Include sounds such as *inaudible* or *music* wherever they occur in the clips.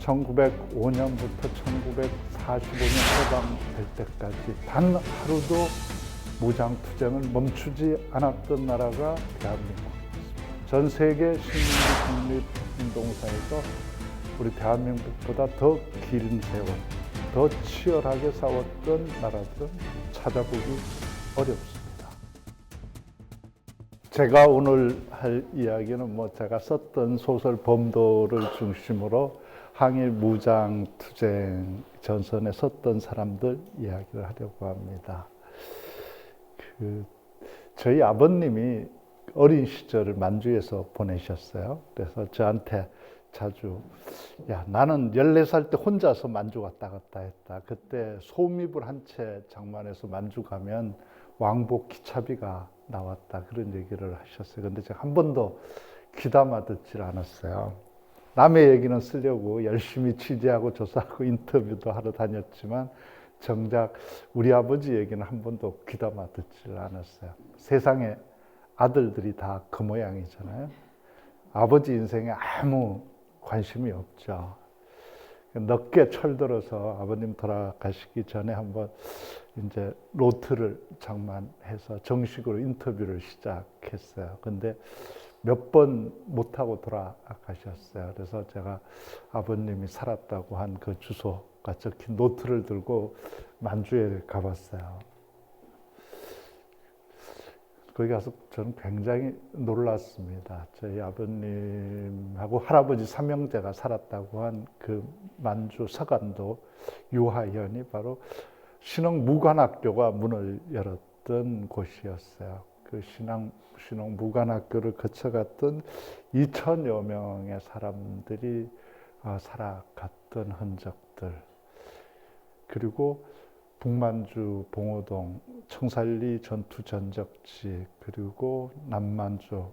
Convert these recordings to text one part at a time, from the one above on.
1905년부터 1945년 해방될 때까지 단 하루도 무장 투쟁을 멈추지 않았던 나라가 대한민국입니다. 전 세계 식민지 독립운동사에서 우리 대한민국보다 더 긴 세월, 더 치열하게 싸웠던 나라들은 찾아보기 어렵습니다. 제가 오늘 할 이야기는 뭐 제가 썼던 소설 범도를 중심으로 항일 무장 투쟁 전선에 섰던 사람들 이야기를 하려고 합니다. 그 저희 아버님이 어린 시절을 만주에서 보내셨어요. 그래서 저한테 자주 야 나는 14살 때 혼자서 만주 왔다 갔다 했다. 그때 소미불 한 채 장만해서 만주 가면 왕복 기차비가 나왔다. 그런 얘기를 하셨어요. 근데 제가 한 번도 귀담아 듣질 않았어요. 남의 얘기는 쓰려고 열심히 취재하고 조사하고 인터뷰도 하러 다녔지만 정작 우리 아버지 얘기는 한 번도 귀담아 듣질 않았어요. 세상에 아들들이 다 그 모양이잖아요. 아버지 인생에 아무 관심이 없죠. 늦게 철들어서 아버님 돌아가시기 전에 한번 이제 노트를 장만해서 정식으로 인터뷰를 시작했어요. 근데 몇 번 못하고 돌아가셨어요. 그래서 제가 아버님이 살았다고 한 그 주소가 적힌 노트를 들고 만주에 가봤어요. 거기 가서 저는 굉장히 놀랐습니다. 저희 아버님하고 할아버지 삼형제가 살았다고 한 그 만주 서간도 유하현이 바로 신흥 무관학교가 문을 열었던 곳이었어요. 그 신앙 신흥 무관학교를 거쳐갔던 2천여 명의 사람들이 아, 살아갔던 흔적들. 그리고 북만주 봉오동 청살리 전투 전적지 그리고 남만주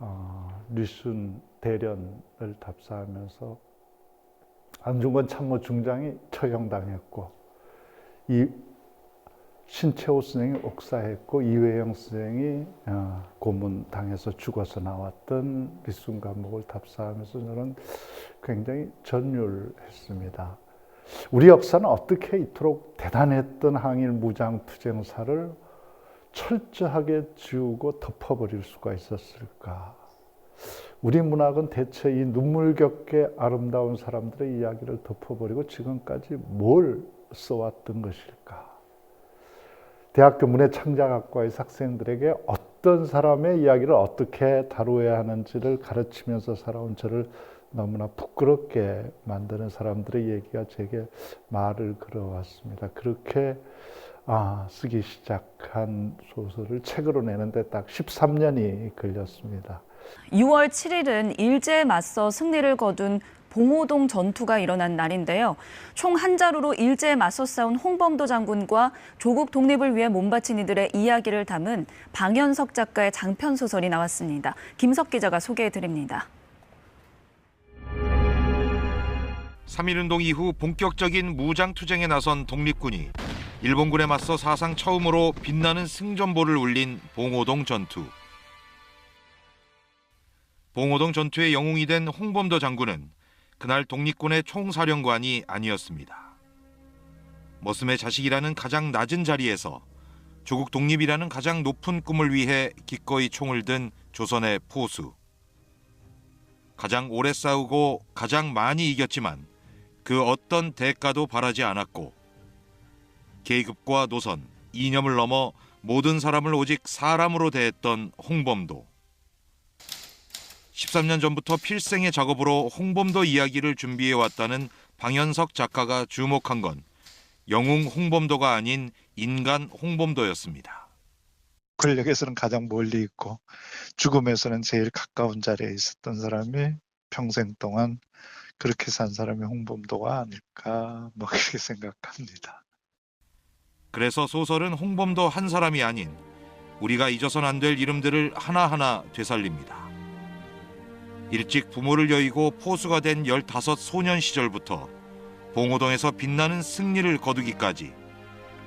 어, 리순 대련을 답사하면서 안중근 참모 중장이 처형당했고 이 신채호 선생이 옥사했고 이회영 선생이 어, 고문당해서 죽어서 나왔던 리순 감옥을 답사하면서 저는 굉장히 전율했습니다. 우리 역사는 어떻게 이토록 대단했던 항일 무장 투쟁사를 철저하게 지우고 덮어버릴 수가 있었을까? 우리 문학은 대체 이 눈물겹게 아름다운 사람들의 이야기를 덮어버리고 지금까지 뭘 써왔던 것일까? 대학교 문해창작학과의 학생들에게 어떤 사람의 이야기를 어떻게 다루어야 하는지를 가르치면서 살아온 저를 너무나 부끄럽게 만드는 사람들의 얘기가 제게 말을 걸어왔습니다. 그렇게 아, 쓰기 시작한 소설을 책으로 내는데 딱 13년이 걸렸습니다. 6월 7일은 일제에 맞서 승리를 거둔 봉오동 전투가 일어난 날인데요. 총 한 자루로 일제에 맞서 싸운 홍범도 장군과 조국 독립을 위해 몸바친 이들의 이야기를 담은 방현석 작가의 장편 소설이 나왔습니다. 김석 기자가 소개해 드립니다. 3.1운동 이후 본격적인 무장투쟁에 나선 독립군이 일본군에 맞서 사상 처음으로 빛나는 승전보를 울린 봉오동 전투. 봉오동 전투의 영웅이 된 홍범도 장군은 그날 독립군의 총사령관이 아니었습니다. 머슴의 자식이라는 가장 낮은 자리에서 조국 독립이라는 가장 높은 꿈을 위해 기꺼이 총을 든 조선의 포수. 가장 오래 싸우고 가장 많이 이겼지만 그 어떤 대가도 바라지 않았고 계급과 노선, 이념을 넘어 모든 사람을 오직 사람으로 대했던 홍범도. 13년 전부터 필생의 작업으로 홍범도 이야기를 준비해 왔다는 방현석 작가가 주목한 건 영웅 홍범도가 아닌 인간 홍범도였습니다. 권력에서는 가장 멀리 있고 죽음에서는 제일 가까운 자리에 있었던 사람이 평생 동안 그렇게 산 사람이 홍범도가 아닐까 뭐 *laughs* 그렇게 생각합니다. 그래서 소설은 홍범도 한 사람이 아닌 우리가 잊어선 안 될 이름들을 하나하나 되살립니다. 일찍 부모를 여의고 포수가 된15 소년 시절부터 봉오동에서 빛나는 승리를 거두기까지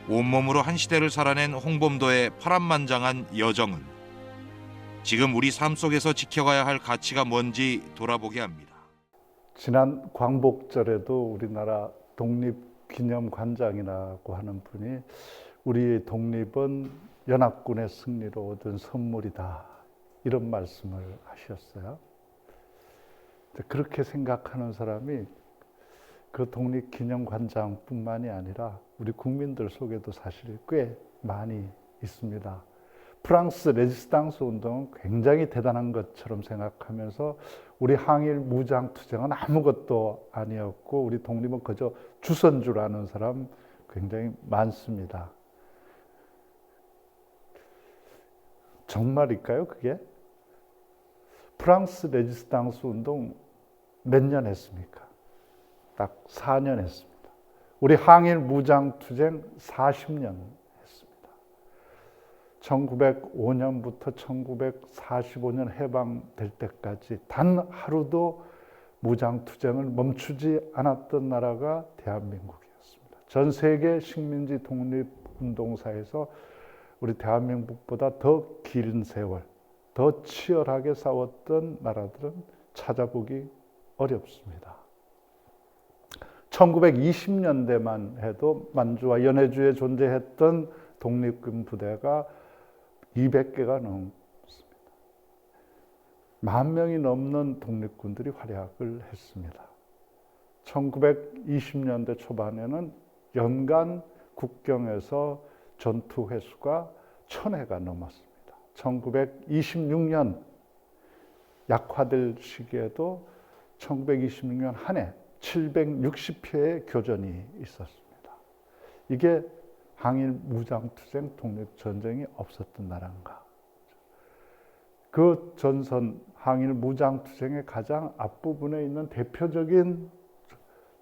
온몸으로 한 시대를 살아낸 홍범도의 파란만장한 여정은 지금 우리 삶 속에서 지켜가야 할 가치가 뭔지 돌아보게 합니다. 지난 광복절에도 우리나라 독립기념관장이라고 하는 분이 우리의 독립은 연합군의 승리로 얻은 선물이다. 이런 말씀을 하셨어요. 그렇게 생각하는 사람이 그 독립기념관장뿐만이 아니라 우리 국민들 속에도 사실 꽤 많이 있습니다. 프랑스 레지스탕스 운동은 굉장히 대단한 것처럼 생각하면서 우리 항일 무장 투쟁은 아무것도 아니었고 우리 독립은 그저 주선주라는 사람 굉장히 많습니다. 정말일까요, 그게? 프랑스 레지스탕스 운동 몇 년 했습니까? 딱 4년 했습니다. 우리 항일 무장 투쟁 40년 했습니다. 1905년부터 1945년 해방될 때까지 단 하루도 무장 투쟁을 멈추지 않았던 나라가 대한민국이었습니다. 전 세계 식민지 독립 운동사에서 우리 대한민국보다 더 긴 세월, 더 치열하게 싸웠던 나라들은 찾아보기 어렵습니다. 1920년대만 해도 만주와 연해주에 존재했던 독립군 부대가 200개가 넘습니다. 만 명이 넘는 독립군들이 활약을 했습니다. 1920년대 초반에는 연간 국경에서 전투 횟수가 천 회가 넘었습니다. 1926년 약화될 시기에도 1926년 한 해 760회의 교전이 있었습니다. 이게 항일 무장투쟁 독립 전쟁이 없었던 나라인가. 그 전선 항일 무장투쟁의 가장 앞부분에 있는 대표적인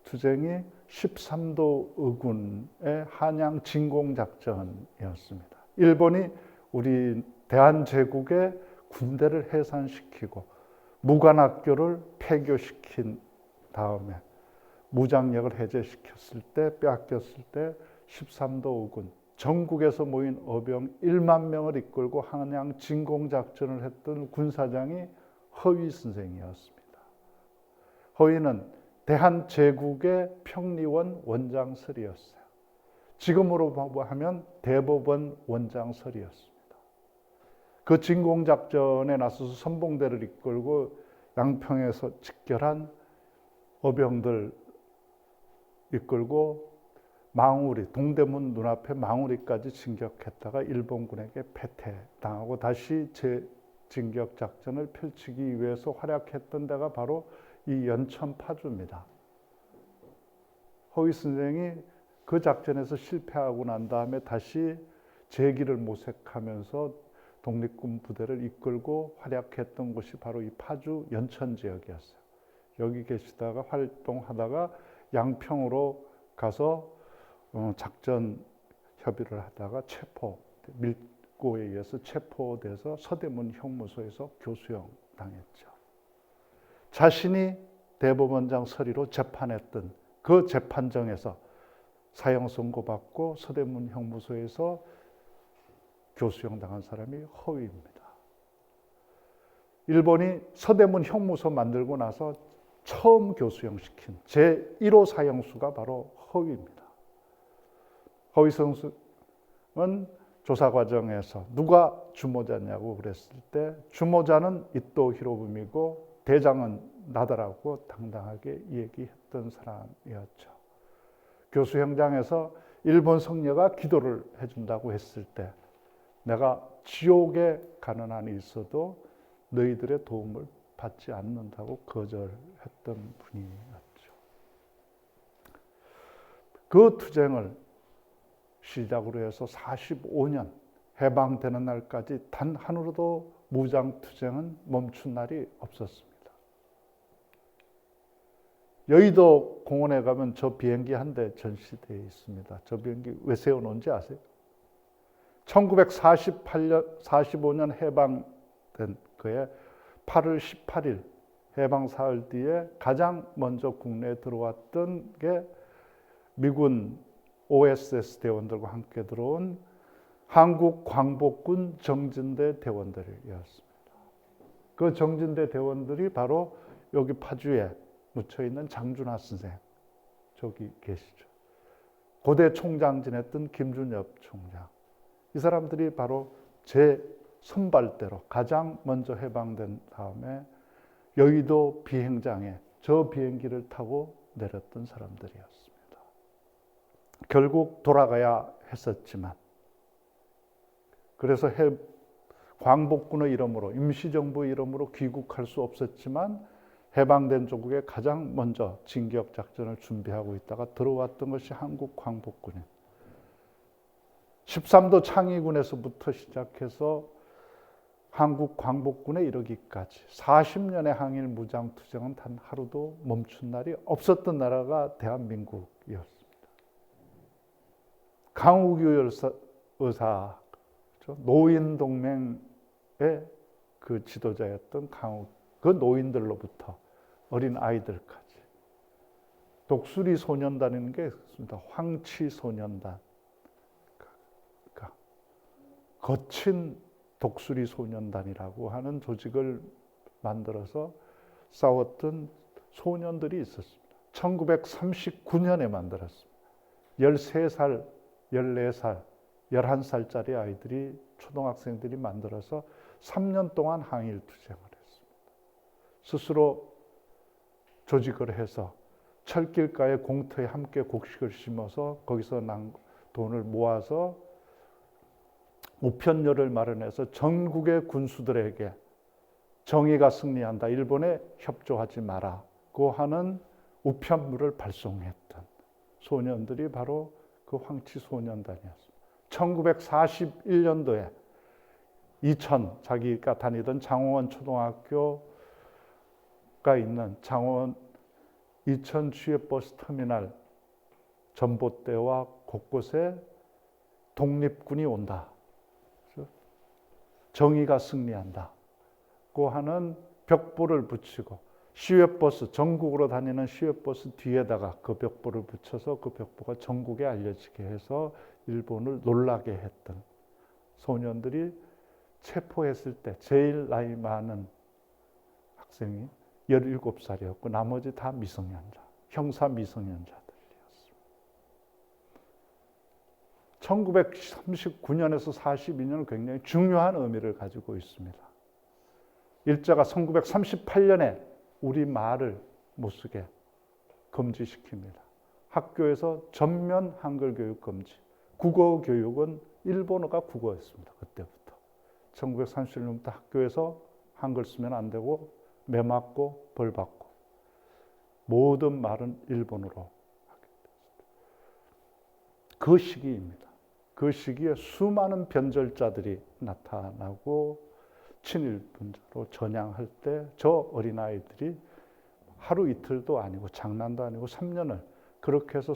투쟁이 13도 의군의 한양 진공작전이었습니다. 일본이 우리 대한제국의 군대를 해산시키고 무관학교를 폐교시킨 다음에 무장력을 해제시켰을 때 빼앗겼을 때 13도 의군 전국에서 모인 어병 1만 명을 이끌고 한양 진공작전을 했던 군사장이 허위 선생이었습니다. 허위는 대한제국의 평리원 원장설이었어요. 지금으로 하면 대법원 원장설이었습니다. 그 진공 작전에 나서서 선봉대를 이끌고 양평에서 직결한 어병들 이끌고 망우리, 동대문 눈앞에 망우리까지 진격했다가 일본군에게 패퇴당하고 다시 재진격 작전을 펼치기 위해서 활약했던 데가 바로 이 연천 파주입니다. 허위 선생이 그 작전에서 실패하고 난 다음에 다시 재기를 모색하면서 독립군 부대를 이끌고 활약했던 곳이 바로 이 파주 연천 지역이었어요. 여기 계시다가 활동하다가 양평으로 가서 어, 작전 협의를 하다가 체포, 밀고에 의해서 체포돼서 서대문 형무소에서 교수형 당했죠. 자신이 대법원장 서리로 재판했던 그 재판정에서 사형 선고받고 서대문 형무소에서 교수형 당한 사람이 허위입니다. 일본이 서대문 형무소 만들고 나서 처음 교수형 시킨 제1호 사형수가 바로 허위입니다. 허위 성수는 조사 과정에서 누가 주모자냐고 그랬을 때 주모자는 이토 히로부미고 대장은 나다라고 당당하게 얘기했던 사람이었죠. 교수 현장에서 일본 성녀가 기도를 해준다고 했을 때 내가 지옥에 가는 한이 있어도 너희들의 도움을 받지 않는다고 거절했던 분이었죠. 그 투쟁을 시작으로 해서 45년 해방되는 날까지 단 하루도 무장 투쟁은 멈춘 날이 없었습니다. 여의도 공원에 가면 저 비행기 한 대 전시되어 있습니다. 저 비행기 왜 세워놓은지 아세요? 1948년, 45년 해방된 그해 8월 18일 해방 사흘 뒤에 가장 먼저 국내에 들어왔던 게 미군 OSS 대원들과 함께 들어온 한국 광복군 정진대 대원들이었습니다. 그 정진대 대원들이 바로 여기 파주에 묻혀 있는 장준하 선생 저기 계시죠. 고대 총장 지냈던 김준엽 총장. 이 사람들이 바로 제 선발대로 가장 먼저 해방된 다음에 여의도 비행장에 저 비행기를 타고 내렸던 사람들이었습니다. 결국 돌아가야 했었지만 그래서 해, 광복군의 이름으로 임시정부 이름으로 귀국할 수 없었지만 해방된 조국에 가장 먼저 진격 작전을 준비하고 있다가 들어왔던 것이 한국 광복군인 13도 창의군에서부터 시작해서 한국 광복군에 이르기까지 40년의 항일 무장 투쟁은 단 하루도 멈춘 날이 없었던 나라가 대한민국이었습니다. 강우규 의사? 노인 동맹의 그 지도자였던 강우 그 노인들로부터 어린 아이들까지 독수리 소년단이라는 게 있습니다. 황치 소년단. 거친 독수리 소년단이라고 하는 조직을 만들어서 싸웠던 소년들이 있었습니다. 1939년에 만들었습니다. 13살, 14살, 11살짜리 아이들이 초등학생들이 만들어서 3년 동안 항일 투쟁을 했습니다. 스스로 조직을 해서 철길가에 공터에 함께 곡식을 심어서 거기서 난 돈을 모아서 우편료를 마련해서 전국의 군수들에게 정의가 승리한다. 일본에 협조하지 마라고 하는 우편물을 발송했던 소년들이 바로 그 황치 소년단이었습니다. 1941년도에 이천 자기가 다니던 장호원 초등학교가 있는 장호원 이천 주회버스 터미널 전봇대와 곳곳에 독립군이 온다. 정의가 승리한다 고 하는 벽보를 붙이고 시외버스 전국으로 다니는 시외버스 뒤에다가 그 벽보를 붙여서 그 벽보가 전국에 알려지게 해서 일본을 놀라게 했던 소년들이 체포했을 때 제일 나이 많은 학생이 17살이었고 나머지 다 미성년자, 형사 미성년자들이었습니다. 1939년에서 42년은 굉장히 중요한 의미를 가지고 있습니다. 일제가 1938년에 우리 말을 못 쓰게 금지시킵니다. 학교에서 전면 한글 교육 금지. 국어 교육은 일본어가 국어였습니다. 그때부터. 1937년부터 학교에서 한글 쓰면 안 되고 매 맞고 벌 받고 모든 말은 일본어로 하게 됐습니다. 그 시기입니다. 그 시기에 수많은 변절자들이 나타나고 친일 분자로 전향할 때 저 어린아이들이 하루 이틀도 아니고 장난도 아니고 3년을 그렇게 해서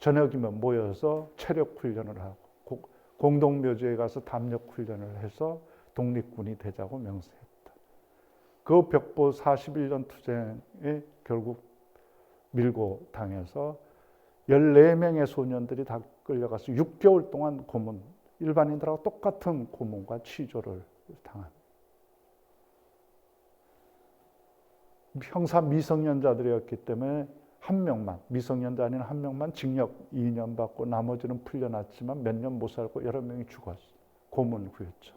저녁이면 모여서 체력 훈련을 하고 공동 묘지에 가서 담력 훈련을 해서 독립군이 되자고 명세했다. 그 벽보 41년 투쟁에 결국 밀고 당해서 14명의 소년들이 다 끌려가서 6개월 동안 고문, 일반인들하고 똑같은 고문과 취조를 당한. 형사 미성년자들이었기 때문에 한 명만, 미성년자 아닌 한 명만 징역 2년 받고 나머지는 풀려났지만 몇 년 못 살고 여러 명이 죽었어. 고문 후유증.